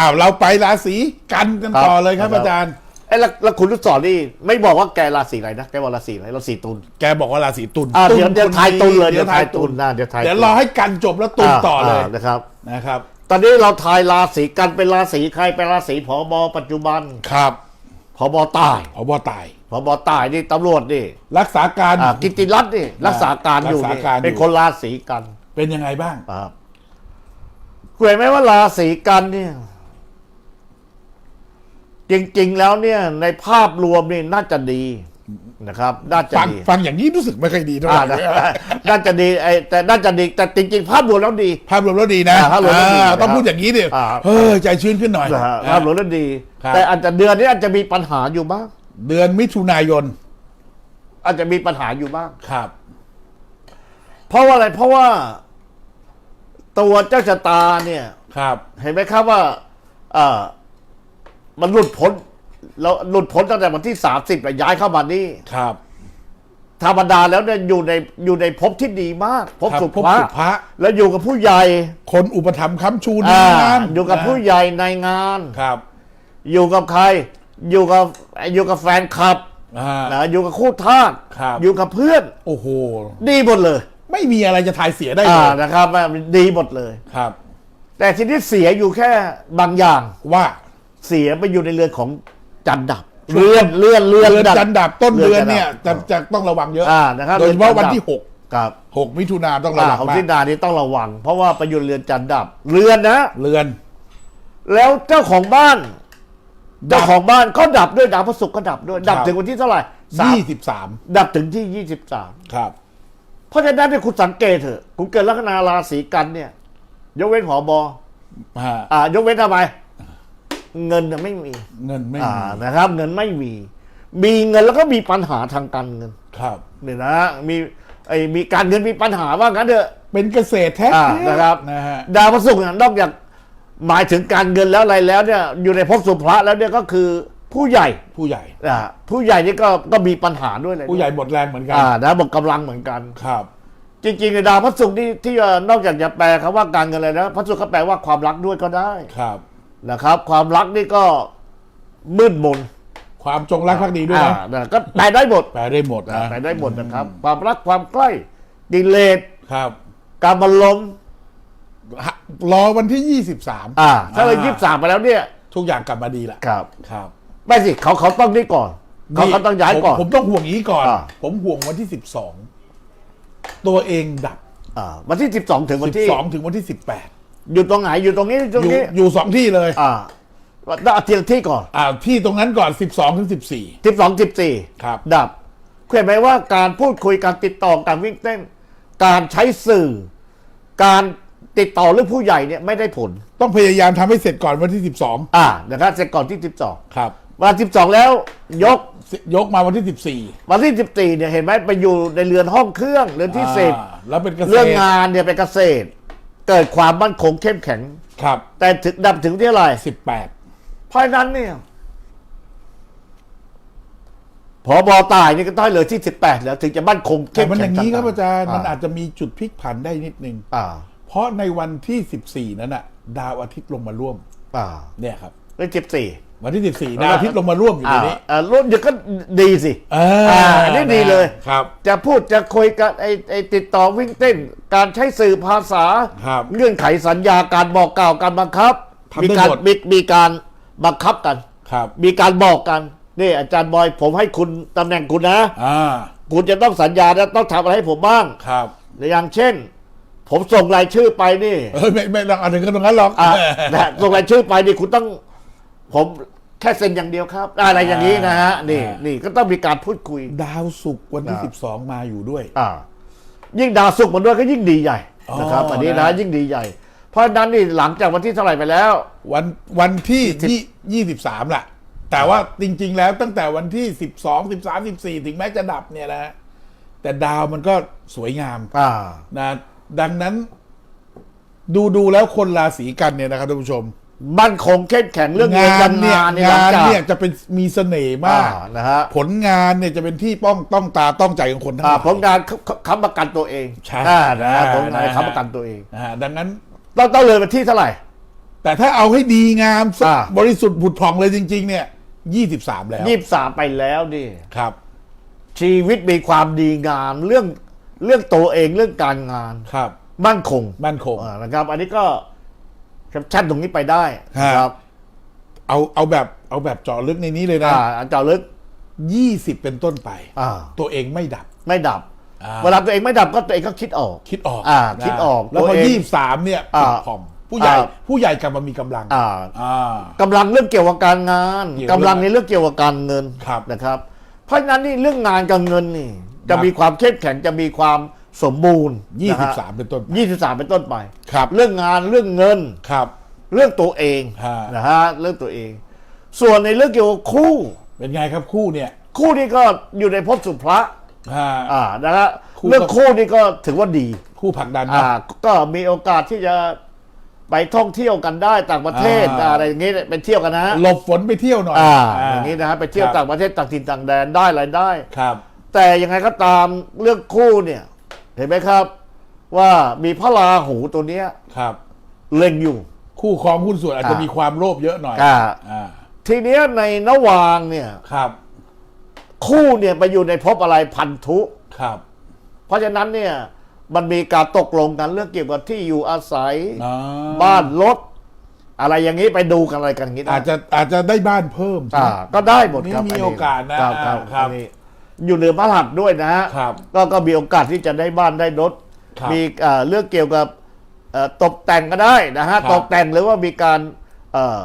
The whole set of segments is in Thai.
อ้าวเราไปราศีกันกันครับต่อเลยครับครับอาจารย์ ไอ้ยแล้วแล้วคุณลูกศรนี่ไม่บอกว่าแกราศีอะไรนะแกบอกราศีอะไรราศีตุลแกบอกว่าราศีตุลอ่าเดี๋ยวตุลเดี๋ยวคนทายตุลเลยดีเดี๋ยวทายตุลนะเดี๋ยวทายเดี๋ยวตุลรอให้กันจบแล้วตุลต่อเลยานะครับ นะครับ ตอนนี้เราทายราศีกันเป็นราศีใครเป็นราศีผบปัจจุบันครับผบตายผบตาย ผบตายนี่ตำรวจนี่รักษาการ อ่ากิตติรัตน์นี่รักษาการอยู่รักษานี่การอยู่ เป็นคนราศีกันเป็นยังไงบ้าง ครับคุณเห็นไหมว่าราศีกันเนี่ย จริง ๆ แล้วเนี่ยในภาพรวมนี่น่าจะดีนะครับ น่าจะฟังดีฟังอย่างนี้รู้สึกไม่ค่อยดีเท่าไหอ่าร่นะน่าจะดีไอ้แต่น่าจะดีแต่จริง ๆ ภาพรวมแล้วดี ภาพรวมแล้วดีนะอ่าภาพรวมแล้วดีอ่านะครับต้องพูดอย่างนี้ดิอ่า เฮ้ยใจชื้นขึ้นหน่อยนะฮะอ่าภาพรวมแล้วดีครับแต่อาจจะเดือนนี้อาจจะมีปัญหาอยู่บ้าง เดือนมิถุนายนอาจจะมีปัญหาอยู่บ้าง ครับ เพราะว่าอะไรเพราะว่า ตัวเจ้าชะตาเนี่ย ครับ เห็นไหมครับว่าเอ่อ มันหลุดพ้นเราหลุดพ้นตั้งแต่วันที่สามสิบย้ายเข้ามานี่ ครับ ธรรมดาแล้วเนี่ยอยู่ในอยู่ในภพที่ดีมากภพครับสุภพภาสุภะ แล้วอยู่กับผู้ใหญ่คนอุปถัมภ์ค้ำชูในอ่างานอยู่กับผู้ใหญ่ในงาน ครับอยู่กับใคร อยู่กับอยู่กับแฟนคลับอ่า นะอยู่กับคู่ทาสครับ อยู่กับเพื่อน โอ้โห ดีหมดเลย ไม่มีอะไรจะทายเสียได้เลอ่ายนะครับมันดีหมดเลย ครับ แต่ทีนี้เสียอยู่แค่บางอย่างว่า เสียไปอยู่ในเรือนของจันทร์ดับ เลื่อนเลื่อนเลื่อนเดือนดับจันดับต้นเดือนเนี่ยเดืจะอนจันทร์จะต้องระวังเยอะอ่านะครับโดยเฉพาะวันที่เดือนจันทร์หกครับหกมิถุนาต้องระอ่าวังของมาทิกดานี้ต้องระวัง เพราะว่าไปอยู่เรือนจันทร์ดับ เรือนนะเรือน แล้วเจ้าของบ้านดับเจ้าของบ้านก็ดับด้วยดาวพระศุกร์ก็ดับด้วยดับครับถึงวันที่เท่าไหร่สามยี่สิบสามดับถึงที่ยี่สิบสามครับ เพราะฉะนั้นเนี่ยคุณสังเกตเถอะคุณเกิดลัคนาราศีกันเนี่ย ยกเว้นหอบออ่าอ่ายกเว้นทำไม เงินน่ะไม่มีเงินไม่อ่ามีนะครับ เงินไม่มี มีเงินแล้วก็มีปัญหาทางการเงินครับ เนี่ยนะมีไอ้มีการเงินมีปัญหาว่างั้นเถอะ เป็นเกษตรแท้อ่าๆนะครับ นะฮะดาวพระศุกร์เนี่ยนอกจากหมายถึงการเงินแล้วอะไรแล้วเนี่ยอยู่ในภพสุภะแล้วเนี่ยก็คือผู้ใหญ่ผู้ใหญ่ อ่าผู้ใหญ่นี่ก็ก็มีปัญหาด้วยเลยผู้ใหญ่หมดแรงเหมือนกันอ่านะบอกกำลังเหมือนกัน ครับจริงๆในดาวพระศุกร์นี่ที่เอ่อนอกจากจะแปลคำว่าการเงินเลยนะพระศุกร์ก็แปลว่าความรักด้วยก็ได้ ครับ นะครับ ความรักนี่ก็มืดมนความจงรักภักดีด้วยนะอ่านะก็แปลได้หมดแปลได้หมดนะแปลได้หมดนะครับ ความรักความใกล้กิเลสครับการบรรลมรอวันที่ยี่สิบสามอ่าถ้าเรายี่สิบสามไปแล้วเนี่ยทุกอย่างกลับมาดีละครับ ครับไม่สิเขาเขาต้องนี่ก่อนเขาเขาต้องย้ายก่อน ผมผมต้องห่วงอย่างนี้ก่อน อ่า ผมห่วงวันที่สิบสองตัวเองดับ อ่าวันที่สิบสองถึงวันสิบที่สองถึงวันที่สิบแปด อยู่ตรงไหนอยู่ตรงนี้ตรงอยู่นี้อยู่สองที่เลย อ่าต้องเอาทีละที่ก่อนอ่าที่ตรงนั้นก่อนสิบสองถึงสิบสี่สิบสองสิบสี่ครับ ดับเห็นไหมว่าการพูดคุยการติดต่อการวิ่งเต้น การใช้สื่อ การติดต่อเรื่องผู้ใหญ่เนี่ยไม่ได้ผล ต้องพยายามทำให้เสร็จก่อนวันที่สิบสองอ่านะครับเสร็จก่อนที่สิบสองครับวันสิบสองแล้วยก ยกมาวันที่สิบสี่วันที่สิบสี่เนี่ยเห็นไหมไปอยู่ในเรือนห้องเครื่องเรือนที่สิบแล้วเป็นเกษตร เรื่องงานเนี่ยเป็นเกษตร เกิดความมั่นคงเข้มแข็ง ครับแต่ถึงดับถึงที่อะไรสิบแปดเพราะฉะนั้นเนี่ยพอบอตายนี่ก็ต้องให้เหลือที่สิบแปดแล้ว ถึงจะมั่นคงแต่เข้มมันอแข็งย่างนี้ครับทอาจารย์อ่มันอาจจะมีจุดพลิกผันได้นิดนึง อ่าเพราะในวันที่สิบสี่นั้นน่ะ ดาวอาทิตย์ลงมาร่วม อ่า เนี่ยครับ เรื่องสิบสี่วันที่สิบสี่ดาวอาทิตย์ลงมาร่วมอยู่ในอ่านี้อ่ารุ่นเดียวก็ดีสิอ่าอ่าอันนี้ดีเลยครับ จะพูดจะคุยกันไอไอติดต่อวิ่งเต้น การใช้สื่อภาษาครับเงื่อนไขสัญญาการบอกกล่าวการบังคับทำได้มีการหมดมีมีการบังคับกันครับ มีการบอกกันนี่อาจารย์บอยผมให้คุณตำแหน่งคุณนะอ่าคุณจะต้องสัญญาและต้องทำอะไรให้ผมบ้างครับอย่างเช่น ผมส่งรายชื่อไปนี่เอ้ยไม่ไม่ลองเอาถึงกันตรงนั้นหรอกอะนะส่งรายชื่อไปนี่คุณต้อง ผมแค่เซ็นอย่างเดียวครับ อะไรอย่างนี้นะฮะนี่นี่ก็ต้องมีการพูดคุย ดาวศุกร์วันที่อ่าสิบสองมาอยู่ด้วย อ่า ยิ่งดาวสุกร์มันด้วยก็ยิ่งดีใหญ่อ๋อนะครับอันนี้นะนะยิ่งดีใหญ่ เพราะฉะนั้นนี่หลังจากวันที่เท่าไหร่ไปแล้ว วันวันที่ยี่ยี่สิบสามแหละแต่ว่าจริง ๆ แล้วตั้งแต่วันที่สิบสองสิบสามสิบสี่ถึงแม้จะดับเนี่ยนะ แต่ดาวมันก็สวยงามอ่านะดังนั้น ดูดูแล้วคนราศีกันเนี่ยนะครับท่านผู้ชม มั่นคงเข้มแข็งเรื่องเงินงานการเนี่ยงานในหลังางนจากเนี่ยจะเป็นมีเสน่ห์มากอ่นะฮะผลงานเนี่ยจะเป็นที่ป้องต้องตาต้องใจของคนทั้งหอ่าลายผลงานค้ำค้ำประกันตัวเองใช่อ่านะฮะอ่าผลงานนะฮะค้ำประกันตัวเองนะฮะดังนั้นต้องต้องเลยวันที่เท่าไหร่ แต่ถ้าเอาให้ดีงามอ่าบริสุทธิ์ผุดผ่องเลยจริง ๆ เนี่ยยี่สิบสามแล้วยี่สามไปแล้วดิครับ ชีวิตมีความดีงามเรื่องเรื่องตัวเองเรื่องการงานครับ มั่นคงมั่นคงอ่านะครับ อันนี้ก็ แคปชั่นตรงนี้ไปได้ฮะครับเอาเอาแบบเอาแบบเจาะลึกในนี้เลยนะอ่าอันเจาลึกยี่สิบเป็นต้นไปอ่าตัวเองไม่ดับไม่ดับอ่าเวลาตัวเองไม่ดับก็ตัวเองก็คิดออก คิดออกอ่านะคิดออกแล้วพตัอวเองยี่สิบสามเนี่ยอ่าผุดผ่องผู้ใหญ่อ่าผู้ใหญ่กลับมามีกำลังอ่าอ่ากำลังเรื่องเกี่ยวกับการงานเกี่ยวกำลังในเรื่องเกี่ยวกับการเงินครับนะครับ เพราะฉะนั้นนี่เรื่องงานกับเงินนี่ จะครับมีความเข้มแข็งจะมีความ สมบูรณ์ยี่สิบนะสามเป็นต้นไปฮะยี่สิบสามเป็นต้นไปครับ เรื่องงานเรื่องเงินครับ เรื่องตัวเองฮะ นะฮะเรื่องตัวเอง ส่วนในเรื่องเกี่ยวกับคู่ เป็นไงครับคู่เนี่ยคู่นี้ก็อยู่ในภพสุภะอ่า อ่านะฮะคู่ก็ เรื่องคู่นี้ก็ถือว่าดี คู่ผลักดันอ่านะก็มีโอกาสที่จะไปท่องเที่ยวกันได้ต่างประเทศอ่า อะไรอย่างงี้ไปเที่ยวกันนะฮะหลบฝนไปเที่ยวหน่อยอ่าอ่าอย่างนี้นะฮะไปเที่ยวครับต่างประเทศต่างถิ่นต่างแดนได้อะไรได้ ครับ แต่ยังไงก็ตามเรื่องคู่เนี่ย เห็นไหมครับ ว่ามีพระราหูตัวเนี้ยครับ เล็งอยู่ คู่ครองหุ้นส่วนอาจจะอ่ามีมีความโลภเยอะหน่อยอ่า อ่าทีเนี้ยในนวางเนี่ย ครับ คู่เนี่ยไปอยู่ในภพอะไรพันธุ ครับเพราะฉะนั้นเนี่ยมันมีการตกลงกันเรื่องเกี่ยวกับที่อยู่อาศัย อ่าบ้านรถอะไรอย่างนี้ไปดูกันอะไรกันอย่างนี้ได้อาจจะอาจจะได้บ้านเพิ่มอ่าก็ได้หมดนี่ครับมีนนี้โอกาสนะครับครับอ่าครับอันนี้ อยู่เหนือพระหัตถ์ด้วยนะฮะครับ ก็ก็มีโอกาสที่จะได้บ้านได้รถครับมีเอ่อเรื่องเกี่ยวกับเอ่อตกแต่งก็ได้นะฮะครับ ตกแต่งหรือว่ามีการเอ่อ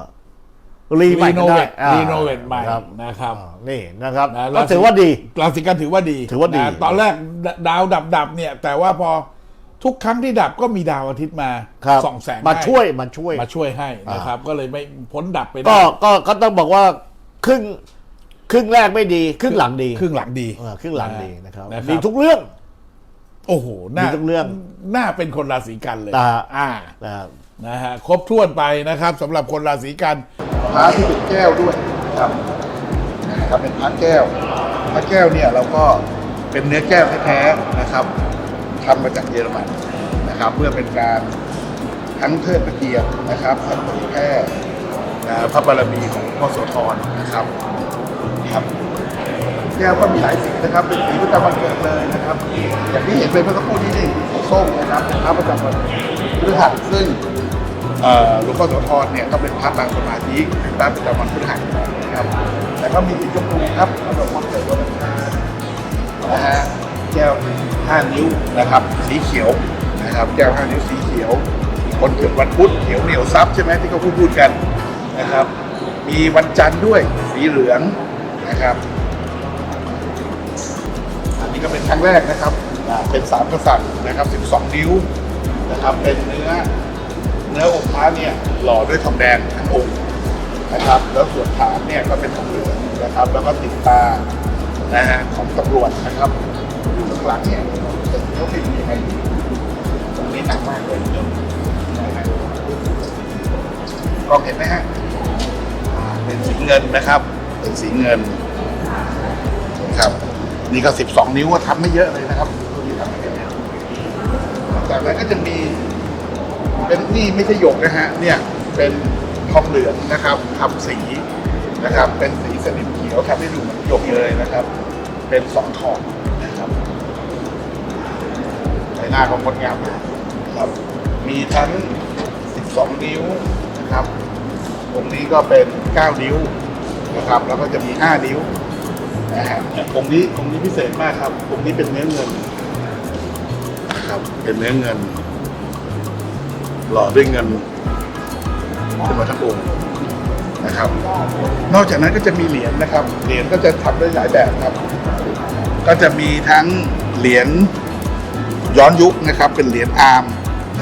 รีใหม่รีโนก็เวได้ทอ่ารีโนเวทใหม่ครับนะครับ อ่านี่นะครับนะก็ราศีถือว่าดี ราศีกันถือว่าดีถือว่าดี นะตอนแรกดาวดับดับๆเนี่ย แต่ว่าพอทุกครั้งที่ดับก็มีดาวอาทิตย์มาครับส่องแสงมาให้ช่วยมาช่วย มาช่วยให้นะครับ ก็เลยไม่พ้นดับไปได้ ก็ก็ก็ต้องบอกว่าครึ่งค รึ่งแรกไม่ดี ครึ่งหลังดีครึ่งหลังดีเออครึ่งหลังดีนะครับนะคดีรับทุกเรื่อง โอ้โหน่าดีทุกเรื่อง น่าเป็นคนราศีกันเลยอ่าอ่า นะครับ นะฮะ ครบถ้วนไปนะครับสำหรับคนราศีกัน พระที่เป็นแก้วด้วยนะครับนะครับเป็นพระแก้วพระแก้วเนี่ยเราก็เป็นเนื้อแก้วแท้ๆนะครับทำมาจากเยอรมันนะครับ เพื่อเป็นการทั้งเทิดพระเกียรตินะครับทั้งเผยแพร่นะพระบารมีของพ่อโสธรนะครับ ครับแก้วก็มีหลายสีนะครับ เป็นสีประจำวันเกิดเลยนะครับ อย่างที่เห็นไปเมื่อสักครู่นี้นี่ส้มนะครับเป็นพระประจำวันพฤหัสซึ่งหลวงพ่อโสธรเนี่ยก็เป็นพระปางสมาธิพระประจำวันพฤหัสนะครับแต่ก็มีสีชมพูครับสำหรับวันเกิดวันนะฮะแก้วห้านิ้วนะครับ สีเขียวนะครับแก้วห้านิ้วสีเขียว คนเกิดวันพุธเขียวเหนียวซับใช่ไหมที่เขาพูดพูดกันนะครับ มีวันจันทร์ด้วยสีเหลือง นะครับอันนี้ก็เป็นครั้งแรกนะครับอ่าเป็นสามกษัตริย์นะครับ12 นิ้วนะครับเป็นเนื้อเนื้อองค์พระเนี่ยหล่อด้วยทองแดงทั้งองค์นะครับ แล้วส่วนฐานเนี่ยก็เป็นทองเหลืองนะครับ แล้วก็ติดตานะฮะของตำรวจนะครับอยู่ข้างหลังเนี่ยจะเขาเป็นยังไงตรงนี้หนักมากเลยเดี๋ยวนะฮะกล้องเห็นไหมฮะอ่าเป็นสีเงินนะครับ เป็นสีเงินนะ ครับ นี่ก็ 12 นิ้วก็ทำไม่เยอะเลยนะครับตัวนี้ทำไม่เยอะจากนั้นก็จะมี เป็นนี่ไม่ใช่หยกนะฮะ เนี่ยเป็นทองเหลืองนะครับทำสีนะครับ เป็นสีสนิมเขียวทำให้ดูเหมือนหยกเลยนะครับ เป็นสองทองนะครับใบหน้าของคนงามนะครับ มีทั้ง 12 นิ้วนะครับตรงนี้ก็เป็น 9 นิ้วนะครับ แล้วก็จะมี 5 นิ้ว นะฮะองค์นี้องค์นี้พิเศษมากครับองค์นี้เป็นเนื้อเงินนะครับเป็นเนื้อเงิน หล่อด้วยเงินขึ้นมาทั้งองค์นะครับ นอกจากนั้นก็จะมีเหรียญนะครับ เหรียญก็จะทำได้หลายแบบครับ ก็จะมีทั้งเหรียญย้อนยุคนะครับ เป็นเหรียญอาร์ม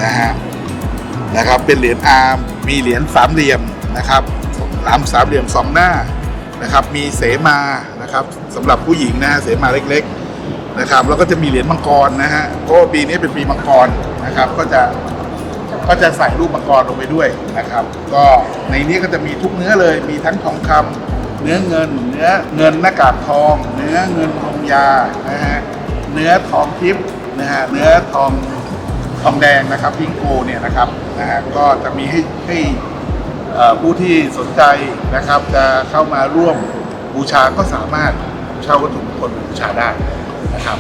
นะฮะนะครับ เป็นเหรียญอาร์มมีเหรียญสามเหลี่ยมนะครับสามสามเหลี่ยมสองหน้านะครับ มีเสมา นะครับสำหรับผู้หญิงนะฮะเสมาเล็กๆนะครับแล้วก็จะมีเหรียญมังกรนะฮะเพราะว่าปีนี้เป็นปีมังกรนะครับ ก็จะก็จะใส่รูปมังกรลงไปด้วยนะครับ ก็ในนี้ก็จะมีทุกเนื้อเลยมีทั้งทองคำเนื้อเงิน เนื้อเงินหน้ากากทอง เนื้อเงินลงยานะฮะเนื้อทองทิพย์นะฮะเนื้อทองทองแดงนะครับพิงโกเนี่ยนะครับนะฮะก็จะมีให้ให้ผู้ที่สนใจนะครับจะเข้ามาร่วม บูชาก็สามารถเช่าวัตถุมงคลบูชาได้นะครับ